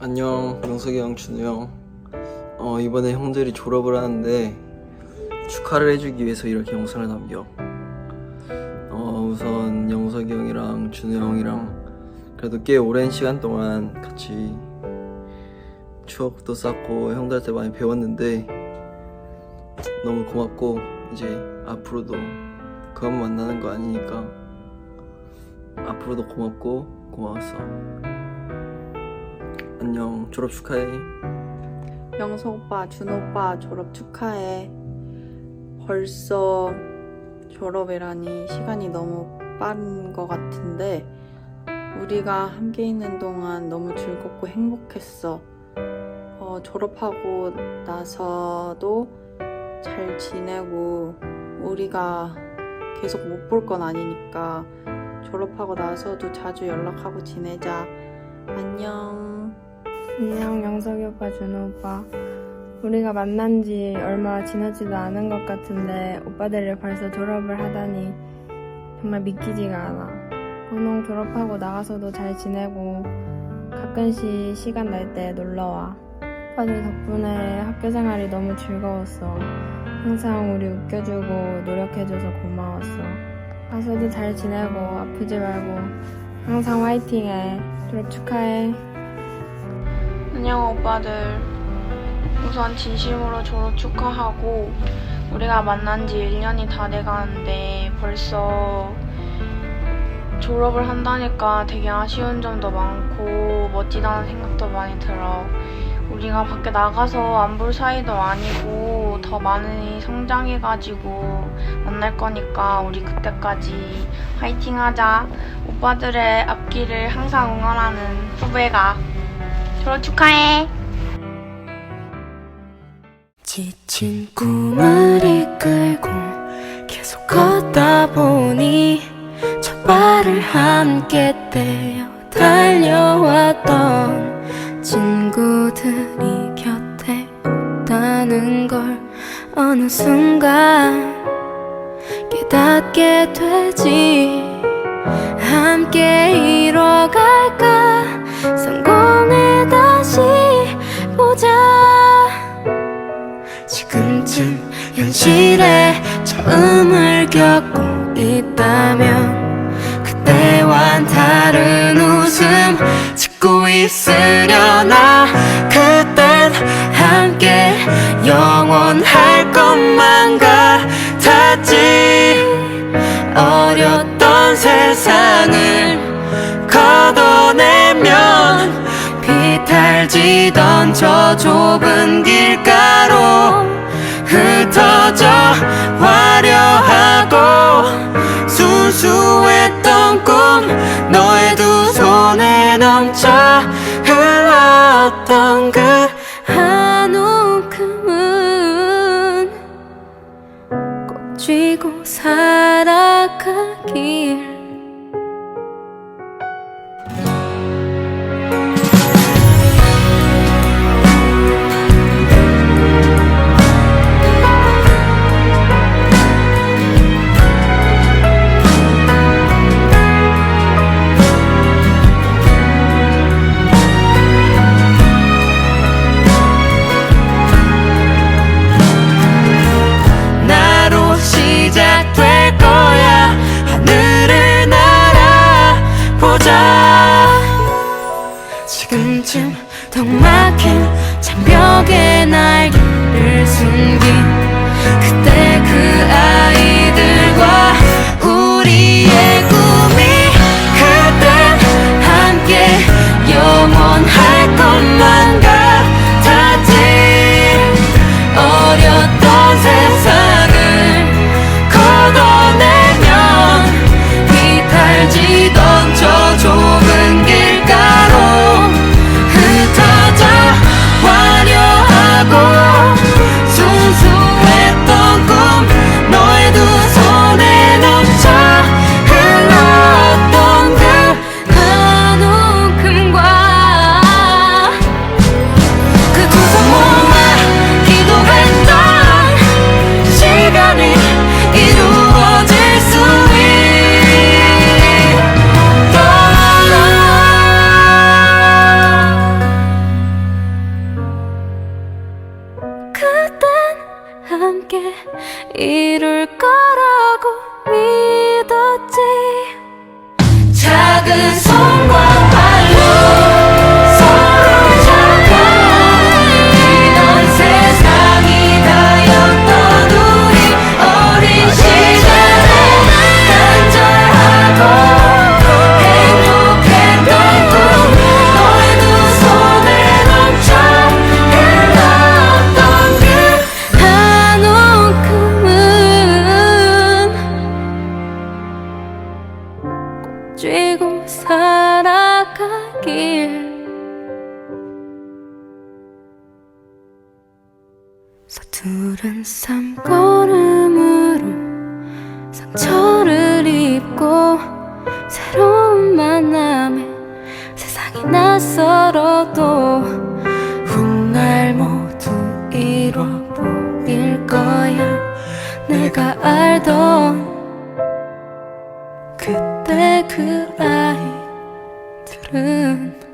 안녕, 영석이 형, 준우 형. 어, 이번에 형들이 졸업을 하는데 축하를 해주기 위해서 이렇게 영상을 남겨. 어, 우선 영석이 형이랑 준우 형이랑 그래도 꽤 오랜 시간 동안 같이 추억도 쌓고 형들한테 많이 배웠는데 너무 고맙고 이제 앞으로도 그만 만나는 거 아니니까 앞으로도 고맙고 고마웠어. 안녕, 졸업 축하해. 영석 오빠, 준 오빠 졸업 축하해. 벌써 졸업이라니 시간이 너무 빠른 것 같은데 우리가 함께 있는 동안 너무 즐겁고 행복했어. 어, 졸업하고 나서도 잘 지내고 우리가 계속 못 볼 건 아니니까 졸업하고 나서도 자주 연락하고 지내자. 안녕. 안녕 영석이 오빠 준호 오빠. 우리가 만난 지 얼마 지나지도 않은 것 같은데 오빠들이 벌써 졸업을 하다니 정말 믿기지가 않아. 고농 졸업하고 나가서도 잘 지내고 가끔씩 시간 날 때 놀러와. 오빠들 덕분에 학교 생활이 너무 즐거웠어. 항상 우리 웃겨주고 노력해줘서 고마웠어. 가서도 잘 지내고 아프지 말고 항상 화이팅해. 졸업 축하해 안녕 오빠들. 우선 진심으로 졸업 축하하고 우리가 만난 지 1년이 다 돼가는데 벌써 졸업을 한다니까 되게 아쉬운 점도 많고 멋지다는 생각도 많이 들어. 우리가 밖에 나가서 안 볼 사이도 아니고 더 많이 성장해가지고 만날 거니까 우리 그때까지 화이팅 하자. 오빠들의 앞길을 항상 응원하는 후배가 졸업 축하해. 지친 꿈을 이끌고 계속 걷다 보니 첫 발을 함께 떼어 달려왔던 친구들이 곁에 없다는 걸 어느 순간 깨닫게 되지 함께 이뤄갈까 보자. 지금쯤 현실에 처음을 겪고 있다면 그때와는 다른 웃음 짓고 있으려나? 그땐 함께 영원할 것만 같았지. 어렸던 세상을 지던 저 좁은 길가로 흩어져 화려하고 순수했던 꿈 너의 두 손에 넘쳐 흘렀던 그 한 움큼은 꼭 쥐고 살아가길 지금쯤 턱 막힌 장벽에 날개를 숨긴 그때 그 아이들과 우리의 꿈 이룰 거라고 믿었지. 작은 손 서투른 삶걸음으로 상처를 입고 새로운 만남에 세상이 낯설어도 훗날 모두 이뤄 보일 거야. 내가 알던 그때 그 아이들은